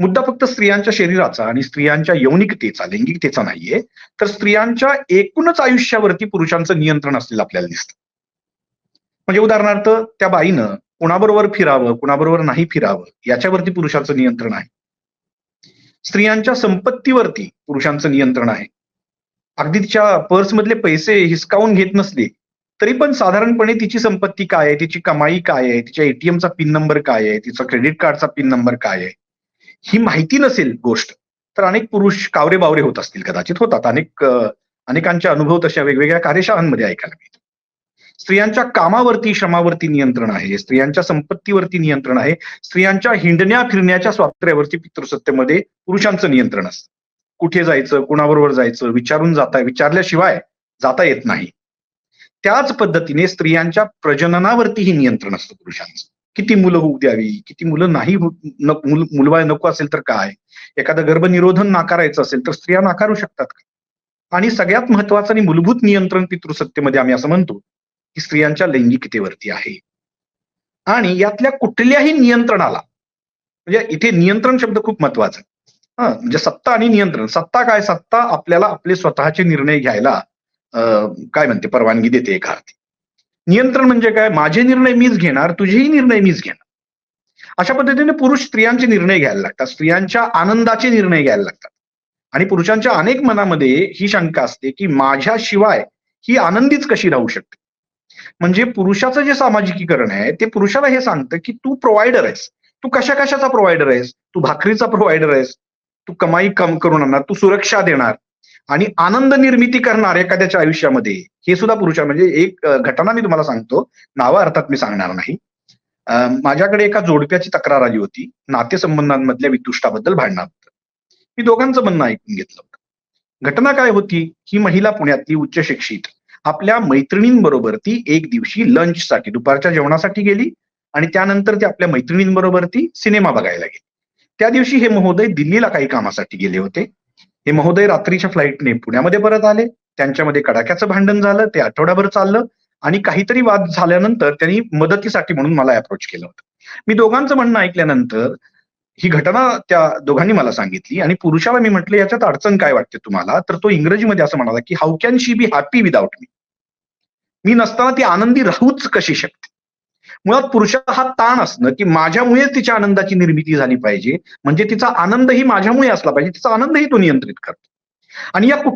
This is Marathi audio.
मुद्दा फक्त स्त्रियांच्या शरीराचा आणि स्त्रियांच्या यौनिकतेचा लैंगिकतेचा नाहीये. तर स्त्रियांच्या एकूणच आयुष्यावरती पुरुषांचं नियंत्रण असलेलं आपल्याला दिसतं. म्हणजे उदाहरणार्थ त्या बाईनं कुणाबरोबर फिरावं कुणाबरोबर नाही फिरावं याच्यावरती पुरुषांचं नियंत्रण आहे. स्त्रियांच्या संपत्तीवरती पुरुषांचं नियंत्रण आहे. अगदी तिच्या पर्समधले पैसे हिसकावून घेत नसले तरी पण साधारणपणे तिची संपत्ती काय आहे तिची कमाई काय आहे तिच्या एटीएमचा पिन नंबर काय आहे तिचा क्रेडिट कार्डचा पिन नंबर काय आहे? ही माहिती नसेल गोष्ट तर अनेक पुरुष कावरे बावरे होत असतील कदाचित होतात. अनेक अनेकांच्या अनेकांचे अनुभव तशा वेगवेगळ्या कार्यशाळांमध्ये ऐकायला मिळतात. स्त्रियांच्या कामावरती श्रमावरती नियंत्रण आहे स्त्रियांच्या संपत्तीवरती नियंत्रण आहे स्त्रियांच्या हिंडण्या फिरण्याच्या स्वातंत्र्यावरती पितृसत्तेमध्ये पुरुषांचं नियंत्रण असतं. कुठे जायचं कुणाबरोबर जायचं विचारून जाता विचारल्याशिवाय जाता येत नाही. त्याच पद्धतीने स्त्रियांच्या प्रजननावरतीही नियंत्रण असतं पुरुषांचं. किती मुलं होऊ द्यावी? किती मुलं नाही मुलबाळ नको असेल तर काय? एखादं गर्भनिरोधन नाकारायचं असेल तर स्त्रिया नाकारू शकतात का? आणि सगळ्यात महत्वाचं आणि मूलभूत नियंत्रण पितृसत्तेमध्ये आम्ही असं म्हणतो की स्त्रियांच्या लैंगिकतेवरती आहे. आणि यातल्या कुठल्याही नियंत्रणाला म्हणजे इथे नियंत्रण शब्द खूप महत्त्वाचा आहे. हा म्हणजे सत्ता आणि नियंत्रण. सत्ता काय? सत्ता आपल्याला आपले स्वतःचे निर्णय घ्यायला अं, काय म्हणते? परवानगी देते एका अर्थी. नियंत्रण म्हणजे काय? माझे निर्णय मीच घेणार तुझेही निर्णय मीच घेणार. अशा पद्धतीने पुरुष स्त्रियांचे निर्णय घ्यायला लागतात. स्त्रियांच्या आनंदाचे निर्णय घ्यायला लागतात. आणि पुरुषांच्या अनेक मनामध्ये ही शंका असते की माझ्याशिवाय ही आनंदीच कशी राहू शकते? म्हणजे पुरुषाचं जे सामाजिकीकरण आहे ते पुरुषाला हे सांगतं की तू प्रोव्हायडर आहेस. तू कशा कशाचा प्रोव्हायडर आहेस? तू भाकरीचा प्रोव्हायडर आहेस. तू कमाई कम करून आणणार. तू सुरक्षा देणार. आणि आनंद निर्मिती करणार एखाद्याच्या आयुष्यामध्ये हे सुद्धा पुरुषा म्हणजे एक घटना मी तुम्हाला सांगतो. नावं अर्थात मी सांगणार नाही. माझ्याकडे एका जोडप्याची तक्रार आली होती. नातेसंबंधांमधल्या वितुष्टाबद्दल भांडणाबद्दल मी दोघांचं म्हणणं ऐकून घेतलं होतं. घटना काय होती? ही महिला पुण्यातली उच्च शिक्षित. आपल्या मैत्रिणींबरोबर ती एक दिवशी लंचसाठी दुपारच्या जेवणासाठी गेली आणि त्यानंतर ती आपल्या मैत्रिणींबरोबर ती सिनेमा बघायला गेली. त्या दिवशी हे महोदय दिल्लीला काही कामासाठी गेले होते. हे महोदय रात्रीच्या फ्लाईटने पुण्यामध्ये परत आले त्यांच्यामध्ये कडाक्याचं भांडण झालं ते आठवडाभर चाललं आणि काहीतरी वाद झाल्यानंतर त्यांनी मदतीसाठी म्हणून मला अप्रोच केलं होतं. मी दोघांचं म्हणणं ऐकल्यानंतर ही घटना त्या दोघांनी मला सांगितली आणि पुरुषाला मी म्हटलं याच्यात अडचण काय वाटते तुम्हाला? तर तो इंग्रजीमध्ये असं म्हणाला की how can she be happy without me मी नसताना ती आनंदी राहूच कशी शकते? मुळात पुरुषाला हा ताण असणं की माझ्यामुळेच तिच्या आनंदाची निर्मिती झाली पाहिजे. म्हणजे तिचा आनंदही माझ्यामुळे असला पाहिजे. तिचा आनंदही तो नियंत्रित करतो. आणि या